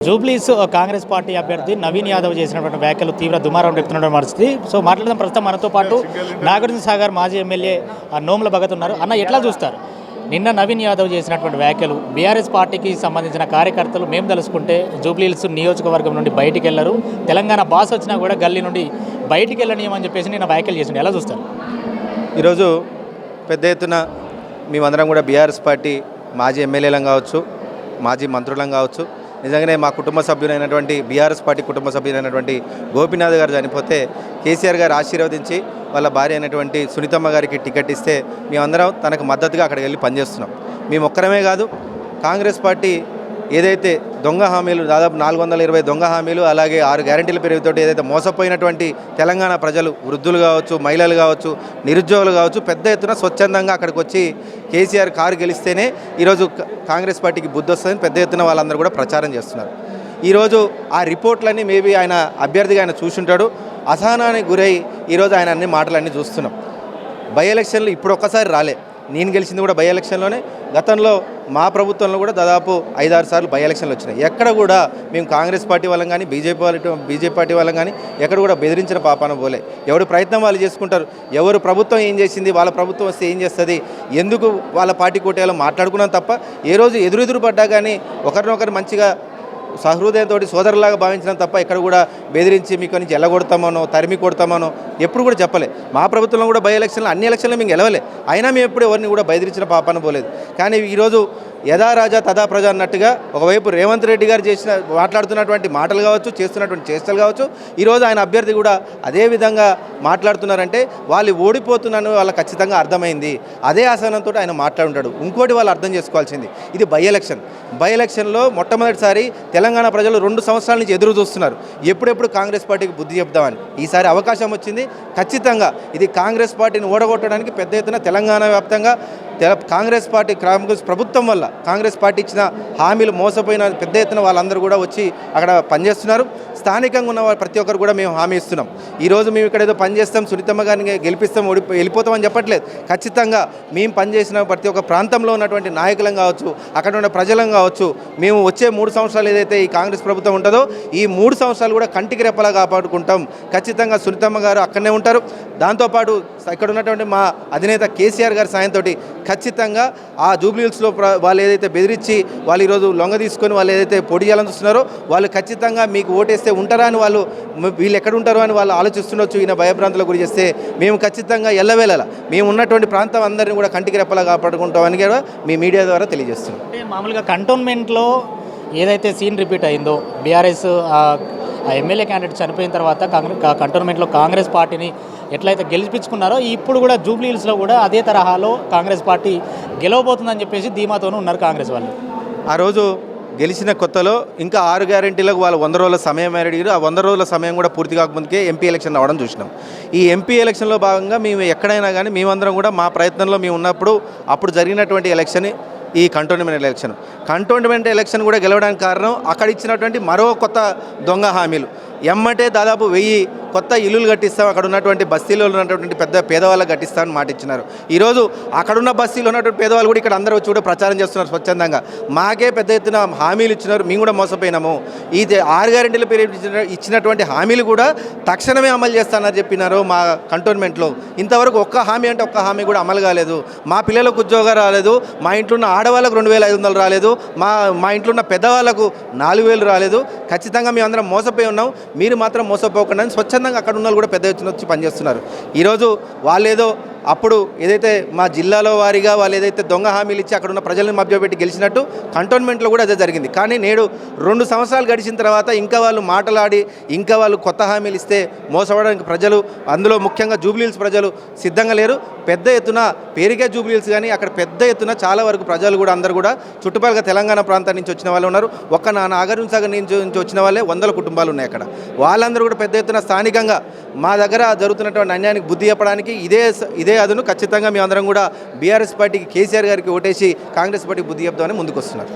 జూబ్లీస్ Congress party అభ్యర్థి నవీన్ యాదవ్ చేసినటువంటి వ్యాఖ్యలు తీవ్ర దుమారం రేపుతున్నటువంటి పరిస్థితి. సో మాట్లాడదాం ప్రస్తుతం మనతో పాటు నాగార్జున సాగర్ మాజీ ఎమ్మెల్యే ఆ, నోముల భగత్ ఉన్నారు. అన్న ఎట్లా చూస్తారు? నిన్న నవీన్ యాదవ్ చేసినటువంటి వ్యాఖ్యలు బీఆర్ఎస్ పార్టీకి సంబంధించిన కార్యకర్తలు మేము తెలుసుకుంటే జూబ్లీహిల్స్ నియోజకవర్గం నుండి బయటికి వెళ్ళరు. తెలంగాణ బాస్ వచ్చినా కూడా గల్లీ నుండి బయటికి వెళ్ళనీయమని చెప్పేసి నిన్న వ్యాఖ్యలు చేసిండు. ఎలా చూస్తారు? ఈరోజు పెద్ద ఎత్తున మేమందరం కూడా బీఆర్ఎస్ పార్టీ మాజీ ఎమ్మెల్యేలం కావచ్చు మాజీ మంత్రులం కావచ్చు నిజంగానే మా కుటుంబ సభ్యులైనటువంటి బీఆర్ఎస్ పార్టీ కుటుంబ సభ్యులైనటువంటి గోపీనాథ్ గారు చనిపోతే కేసీఆర్ గారు ఆశీర్వదించి వాళ్ళ భార్య అయినటువంటి సునీతమ్మ గారికి టికెట్ ఇస్తే మేమందరం తనకు మద్దతుగా అక్కడికి వెళ్ళి పనిచేస్తున్నాం. మేము ఒక్కరమే కాదు కాంగ్రెస్ పార్టీ ఏదైతే దొంగ హామీలు దాదాపు నాలుగు వందల ఇరవై దొంగ హామీలు అలాగే ఆరు గ్యారంటీల పెరుగుతో ఏదైతే మోసపోయినటువంటి తెలంగాణ ప్రజలు వృద్ధులు కావచ్చు మహిళలు కావచ్చు నిరుద్యోగులు కావచ్చు పెద్ద ఎత్తున స్వచ్ఛందంగా అక్కడికి వచ్చి కేసీఆర్ కారు గెలిస్తేనే ఈరోజు కాంగ్రెస్ పార్టీకి బుద్ధి వస్తుందని పెద్ద ఎత్తున వాళ్ళందరూ కూడా ప్రచారం చేస్తున్నారు. ఈరోజు ఆ రిపోర్ట్లన్నీ మేబీ ఆయన అభ్యర్థిగా ఆయన చూసుంటాడు. అసహనానికి గురై ఈరోజు ఆయన అన్ని మాటలన్నీ చూస్తున్నాం. బై ఎలక్షన్లు ఇప్పుడు ఒక్కసారి రాలే. నేను గెలిచింది కూడా బై ఎలక్షన్లోనే. గతంలో మా ప్రభుత్వంలో కూడా దాదాపు ఐదారు సార్లు బై ఎలక్షన్లు వచ్చినాయి. ఎక్కడ కూడా మేము కాంగ్రెస్ పార్టీ వాళ్ళం కానీ బీజేపీ వాళ్ళ బీజేపీ పార్టీ వాళ్ళం కానీ ఎక్కడ కూడా బెదిరించిన పాపాన పోలే. ఎవరు ప్రయత్నం వాళ్ళు చేసుకుంటారు. ఎవరు ప్రభుత్వం ఏం చేసింది వాళ్ళ ప్రభుత్వం వస్తే ఏం చేస్తుంది? ఎందుకు వాళ్ళ పార్టీ కోటేయాలో మాట్లాడుకున్నాం తప్ప ఏ రోజు ఎదురెదురు పడ్డా కానీ ఒకరినొకరు మంచిగా సహృదయంతో సోదరులాగా భావించడం తప్ప ఎక్కడ కూడా బెదిరించి మీకు నుంచి ఎల్లగొడతామనో తరిమి కొడతామనో ఎప్పుడు కూడా చెప్పలే. మా ప్రభుత్వంలో కూడా బై ఎలక్షన్లు అన్ని ఎలక్షన్లు మేము గెలవలే. అయినా మేము ఎప్పుడు ఎవరిని కూడా బెదిరించిన పాపాన పోలేదు. కానీ ఈరోజు యథా రాజా తథా ప్రజ అన్నట్టుగా ఒకవైపు రేవంత్ రెడ్డి గారు చేసిన మాట్లాడుతున్నటువంటి మాటలు కావచ్చు చేస్తున్నటువంటి చేష్టలు కావచ్చు ఈరోజు ఆయన అభ్యర్థి కూడా అదే విధంగా మాట్లాడుతున్నారంటే వాళ్ళు ఓడిపోతున్నారని వాళ్ళకి ఖచ్చితంగా అర్థమైంది. అదే ఆసనంతో ఆయన మాట్లాడుంటాడు. ఇంకోటి వాళ్ళు అర్థం చేసుకోవాల్సింది ఇది బై ఎలక్షన్. బై ఎలక్షన్లో మొట్టమొదటిసారి తెలంగాణ ప్రజలు రెండు సంవత్సరాల నుంచి ఎదురు చూస్తున్నారు. ఎప్పుడెప్పుడు కాంగ్రెస్ పార్టీకి బుద్ధి చెప్దామని. ఈసారి అవకాశం వచ్చింది ఖచ్చితంగా ఇది కాంగ్రెస్ పార్టీని ఓడగొట్టడానికి పెద్ద ఎత్తున తెలంగాణ వ్యాప్తంగా తెల కాంగ్రెస్ పార్టీ కాంగ్రెస్ ప్రభుత్వం వల్ల కాంగ్రెస్ పార్టీ ఇచ్చిన హామీలు మోసపోయిన పెద్ద ఎత్తున వాళ్ళందరూ కూడా వచ్చి అక్కడ పనిచేస్తున్నారు. స్థానికంగా ఉన్న ప్రతి ఒక్కరు కూడా మేము హామీ ఇస్తున్నాం. ఈరోజు మేము ఇక్కడ ఏదో పని చేస్తాం సునీతమ్మ గారిని గెలిపిస్తాం ఓడి వెళ్ళిపోతామని చెప్పట్లేదు. ఖచ్చితంగా మేము పనిచేసిన ప్రతి ఒక్క ప్రాంతంలో ఉన్నటువంటి నాయకులం కావచ్చు అక్కడ ఉన్న ప్రజలం కావచ్చు మేము వచ్చే మూడు సంవత్సరాలు ఏదైతే ఈ కాంగ్రెస్ ప్రభుత్వం ఉంటుందో ఈ మూడు సంవత్సరాలు కూడా కంటికి రెప్పలా కాపాడుకుంటాం. ఖచ్చితంగా సునీతమ్మ గారు అక్కడనే ఉంటారు. దాంతోపాటు ఇక్కడ ఉన్నటువంటి మా అధినేత కేసీఆర్ గారి సాయంతో ఖచ్చితంగా ఆ జూబ్లీహిల్స్లో ప్ర- వాళ్ళు ఏదైతే బెదిరించి వాళ్ళు ఈరోజు లొంగ తీసుకొని వాళ్ళు ఏదైతే పొడి చేయాలని చూస్తున్నారో వాళ్ళు ఖచ్చితంగా మీకు ఓటేస్తే ఉంటారా అని వాళ్ళు వీళ్ళు ఎక్కడ ఉంటారో అని వాళ్ళు ఆలోచిస్తుండొచ్చు ఈయన భయభ్రాంతుల గురి చేస్తే. మేము ఖచ్చితంగా ఎల్లవేళలా మేము ఉన్నటువంటి ప్రాంతం అందరినీ కూడా కంటికి రెప్పలా కాపాడుకుంటామని కూడా మీ మీడియా ద్వారా తెలియజేస్తున్నాం. మామూలుగా కంటోన్మెంట్లో ఏదైతే సీన్ రిపీట్ అయిందో బీఆర్ఎస్ ఆ ఎమ్మెల్యే క్యాండిడేట్ చనిపోయిన తర్వాత కాంగ్రెస్ కంటోన్మెంట్లో కాంగ్రెస్ పార్టీని ఎట్లయితే గెలిపించుకున్నారో ఇప్పుడు కూడా జూబ్లీహిల్స్లో కూడా అదే తరహాలో కాంగ్రెస్ పార్టీ గెలవబోతుందని చెప్పేసి ధీమాతోనూ ఉన్నారు కాంగ్రెస్ వాళ్ళు. ఆ రోజు గెలిచిన కొత్తలో ఇంకా ఆరు గ్యారెంటీలకు వాళ్ళు వంద రోజుల సమయం అడిగారు ఆ వంద రోజుల సమయం కూడా పూర్తి కాకముందుకే ఎంపీ ఎలక్షన్ రావడం చూసినాం. ఈ ఎంపీ ఎలక్షన్లో భాగంగా మేము ఎక్కడైనా కానీ మేమందరం కూడా మా ప్రయత్నంలో మేము ఉన్నప్పుడు అప్పుడు జరిగినటువంటి ఎలక్షన్ ఈ కంటోన్మెంట్ ఎలక్షన్ కంటోన్మెంట్ ఎలక్షన్ కూడా గెలవడానికి కారణం అక్కడ ఇచ్చినటువంటి మరో కొత్త దొంగ హామీలు. ఎమ్మటే దాదాపు వెయ్యి కొత్త ఇల్లులు కట్టిస్తాం. అక్కడ ఉన్నటువంటి బస్తీలో ఉన్నటువంటి పెద్ద పేదవాళ్ళకి కట్టిస్తామని మాట ఇచ్చినారు ఈరోజు అక్కడున్న బస్తీలో ఉన్నటువంటి పేదవాళ్ళు కూడా ఇక్కడ అందరూ వచ్చి కూడా ప్రచారం చేస్తున్నారు స్వచ్ఛందంగా. మాకే పెద్ద ఎత్తున హామీలు ఇచ్చినారు. మేము కూడా మోసపోయినాము. ఈ ఆరు గ్యారెంటీల పేరు ఇచ్చిన- ఇచ్చినటువంటి హామీలు కూడా తక్షణమే అమలు చేస్తానని చెప్పినారు మా కంటోన్మెంట్లో. ఇంతవరకు ఒక్క హామీ అంటే ఒక్క హామీ కూడా అమలు కాలేదు. మా పిల్లలకు ఉద్యోగం రాలేదు. మా ఇంట్లో ఉన్న ఆడవాళ్ళకు రెండు వేల ఐదు వందలు రాలేదు. మా మా ఇంట్లో ఉన్న పెద్దవాళ్ళకు నాలుగు వేలు రాలేదు. ఖచ్చితంగా మేము అందరం మోసపోయి ఉన్నాం. మీరు మాత్రం మోసపోకుండా స్వచ్ఛందంగా అక్కడ ఉన్న వాళ్ళు కూడా పెద్ద ఎత్తున వచ్చి పనిచేస్తున్నారు. ఈరోజు వాళ్ళేదో అప్పుడు ఏదైతే మా జిల్లాలో వారీగా వాళ్ళు ఏదైతే దొంగ హామీలు ఇచ్చి అక్కడ ఉన్న ప్రజలను మభ్యపెట్టి గెలిచినట్టు కంటోన్మెంట్లో కూడా అదే జరిగింది. కానీ నేడు రెండు సంవత్సరాలు గడిచిన తర్వాత ఇంకా వాళ్ళు మాటలాడి ఇంకా వాళ్ళు కొత్త హామీలు ఇస్తే మోసపడడానికి ప్రజలు అందులో ముఖ్యంగా జూబ్లీహిల్స్ ప్రజలు సిద్ధంగా లేరు. పెద్ద ఎత్తున పేరుకే జూబ్లీహిల్స్ కానీ అక్కడ పెద్ద ఎత్తున చాలా వరకు ప్రజలు కూడా అందరూ కూడా చుట్టుపక్కల తెలంగాణ ప్రాంతం నుంచి వచ్చిన వాళ్ళు ఉన్నారు. ఒక్క నా నాగార్జున సాగర్ నుంచి నుంచి వచ్చిన వాళ్ళే వందల కుటుంబాలు ఉన్నాయి అక్కడ. వాళ్ళందరూ కూడా పెద్ద ఎత్తున స్థానికంగా మా దగ్గర జరుగుతున్నటువంటి అన్యాయానికి బుద్ధి చెప్పడానికి ఇదే ఇదే ఇదే అదును. ఖచ్చితంగా మేమందరం కూడా బీఆర్ఎస్ పార్టీకి కేసీఆర్ గారికి ఓటేసి కాంగ్రెస్ పార్టీకి బుద్ధి చెప్దామని ముందుకు వస్తున్నారు